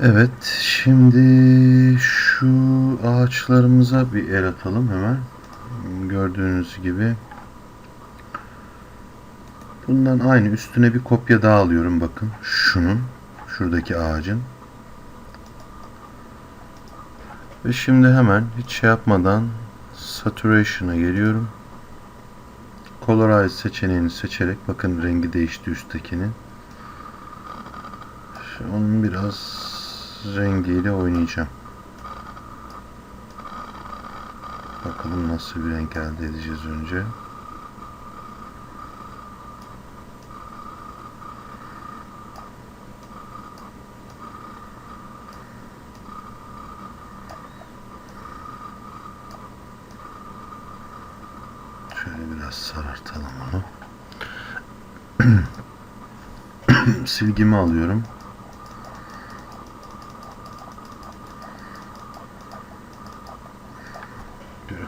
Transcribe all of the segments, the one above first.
Evet, şimdi şu ağaçlarımıza bir el atalım hemen. Gördüğünüz gibi. Bundan aynı üstüne bir kopya daha alıyorum bakın. Şunun, şuradaki ağacın. Ve şimdi hemen hiç şey yapmadan Saturation'a geliyorum. Colorize seçeneğini seçerek bakın rengi değişti üsttekinin. Onun biraz rengiyle oynayacağım. Bakalım nasıl bir renk elde edeceğiz önce. Şöyle biraz sarartalım onu. Silgimi alıyorum. Böyle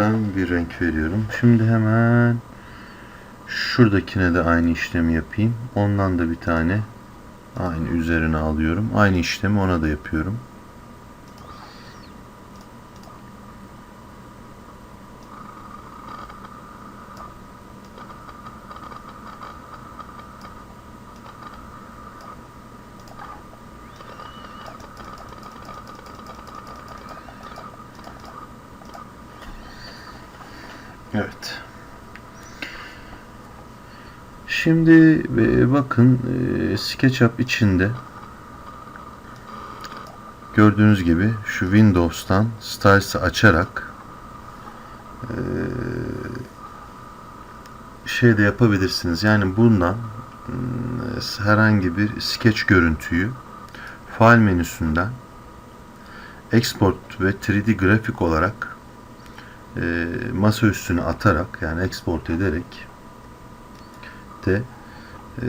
hafiften bir renk veriyorum. Şimdi hemen şuradakine de aynı işlemi yapayım. Ondan da bir tane aynı üzerine alıyorum. Aynı işlemi ona da yapıyorum. Evet. Şimdi e, bakın e, SketchUp içinde gördüğünüz gibi şu Windows'tan Styles'ı açarak e, şey de yapabilirsiniz. Yani bundan e, herhangi bir sketch görüntüyü file menüsünden export ve 3D grafik olarak e, masa üstüne atarak yani export ederek de e,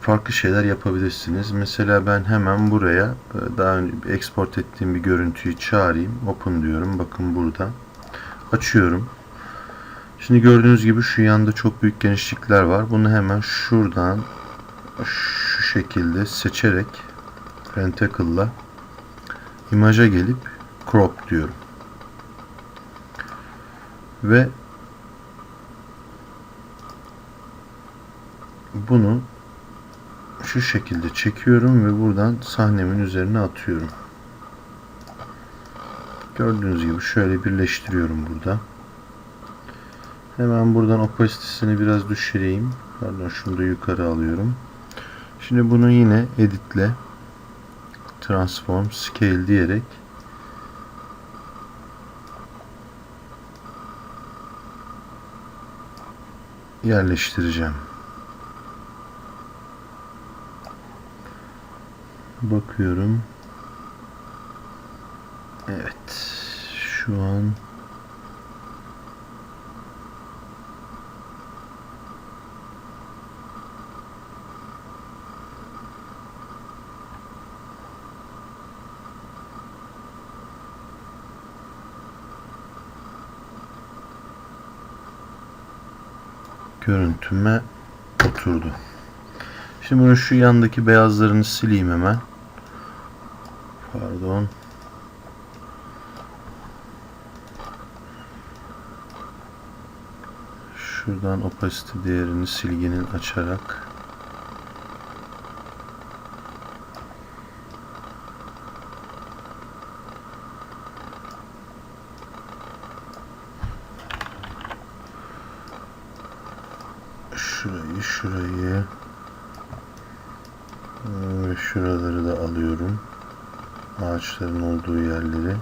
farklı şeyler yapabilirsiniz. Mesela ben hemen buraya e, daha önce export ettiğim bir görüntüyü çağırayım. Open diyorum. Bakın burada. Açıyorum. Şimdi gördüğünüz gibi şu yanda çok büyük genişlikler var. Bunu hemen şuradan şu şekilde seçerek Pentacle'la imaja gelip crop diyorum ve bunu şu şekilde çekiyorum ve buradan sahnemin üzerine atıyorum. Gördüğünüz gibi şöyle birleştiriyorum burada. Hemen buradan opacitesini biraz düşüreyim. Pardon şunu da yukarı alıyorum. Şimdi bunu yine editle transform scale diyerek yerleştireceğim. Bakıyorum. Evet. Şu an görüntüme oturdu. Şimdi bunu şu yandaki beyazlarını sileyim hemen. Pardon. Şuradan opacity değerini silginin açarak şurayı şurayı. Ve şuraları da alıyorum. Ağaçların olduğu yerleri.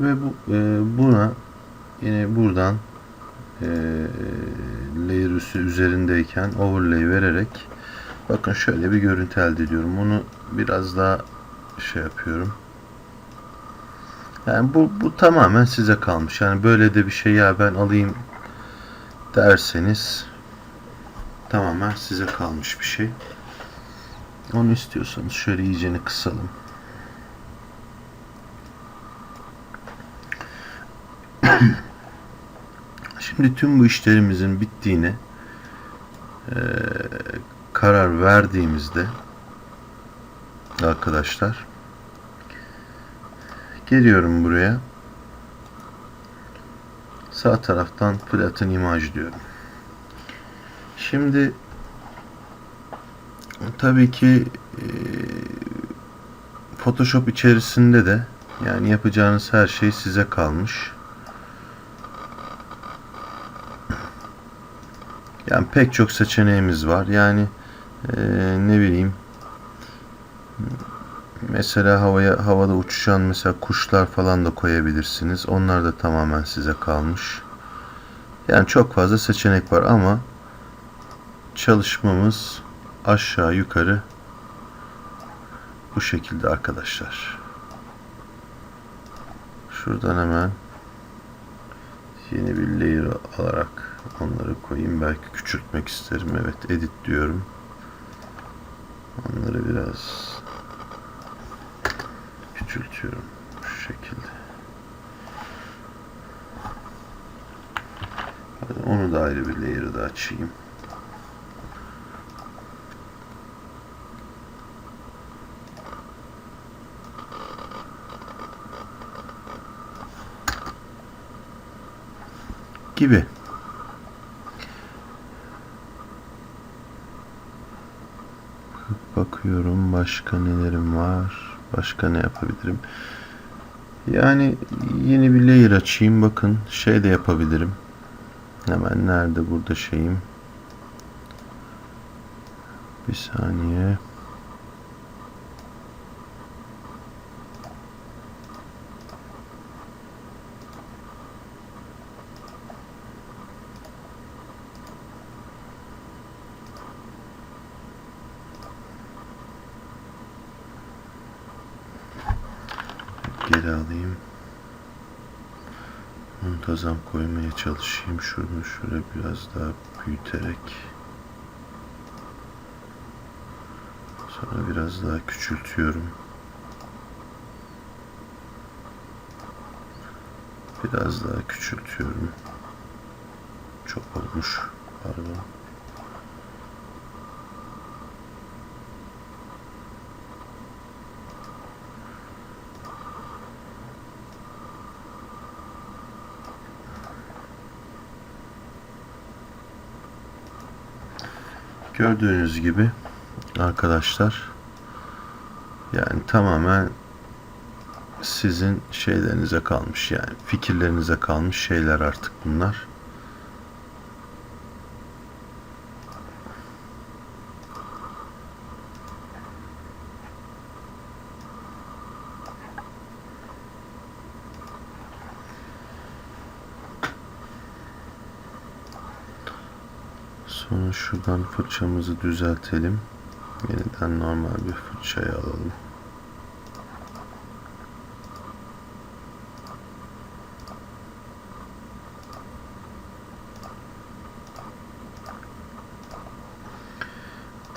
Ve bu e, buna yine buradan e, layer üzerindeyken overlay vererek bakın şöyle bir görüntü elde ediyorum. Bunu biraz daha şey yapıyorum yani bu, bu tamamen size kalmış. Yani böyle de bir şey ya ben alayım derseniz tamamen size kalmış bir şey. Onu istiyorsanız şöyle iyicene kısalım. Şimdi tüm bu işlerimizin bittiğine eee, karar verdiğimizde arkadaşlar geliyorum buraya sağ taraftan flatten imaj diyorum. Şimdi tabii ki eee, Photoshop içerisinde de yani yapacağınız her şey size kalmış. Yani pek çok seçeneğimiz var. Yani eee, ne bileyim mesela havaya havada uçuşan mesela kuşlar falan da koyabilirsiniz. Onlar da tamamen size kalmış. Yani çok fazla seçenek var ama çalışmamız aşağı yukarı bu şekilde arkadaşlar. Şuradan hemen yeni bir layer alarak onları koyayım. Belki küçültmek isterim. Evet edit diyorum. Onları biraz küçültüyorum. Şu şekilde. Onu da ayrı bir layer'ı da açayım. gibi. Bakıyorum başka nelerim var. Başka ne yapabilirim? Yani yeni bir layer açayım. Bakın şey de yapabilirim. Hemen nerede burada şeyim? Bir saniye. Geri alayım. Muntazam koymaya çalışayım. Şunu şöyle biraz daha büyüterek. Sonra biraz daha küçültüyorum. Biraz daha küçültüyorum. Çok olmuş. Pardon. Gördüğünüz gibi arkadaşlar yani tamamen sizin şeylerinize kalmış yani fikirlerinize kalmış şeyler artık bunlar. Sonra şuradan fırçamızı düzeltelim. Yeniden normal bir fırçayı alalım.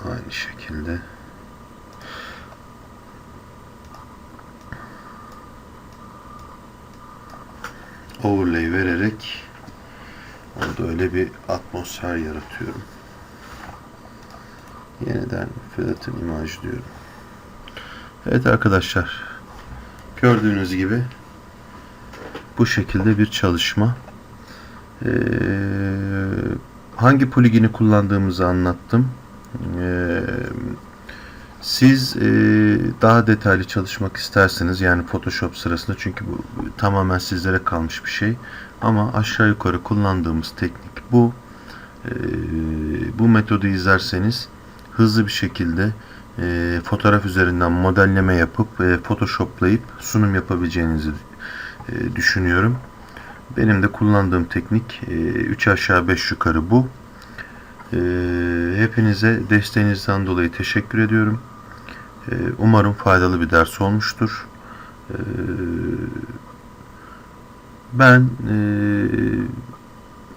Aynı şekilde overlay vererek orada öyle bir atmosfer yaratıyorum. Yeniden flatten imaj diyorum. Evet arkadaşlar gördüğünüz gibi bu şekilde bir çalışma. Ee, hangi poligini kullandığımızı anlattım. Ee, siz e, daha detaylı çalışmak isterseniz yani Photoshop sırasında çünkü bu tamamen sizlere kalmış bir şey. Ama aşağı yukarı kullandığımız teknik bu. Ee, bu metodu izlerseniz hızlı bir şekilde e, fotoğraf üzerinden modelleme yapıp e, photoshoplayıp sunum yapabileceğinizi e, düşünüyorum. Benim de kullandığım teknik 3 aşağı 5 yukarı bu. E, hepinize desteğinizden dolayı teşekkür ediyorum. E, umarım faydalı bir ders olmuştur. E, ben e,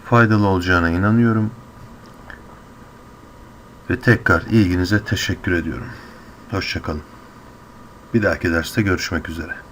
faydalı olacağına inanıyorum. Ve tekrar ilginize teşekkür ediyorum. Hoşçakalın. Bir dahaki derste görüşmek üzere.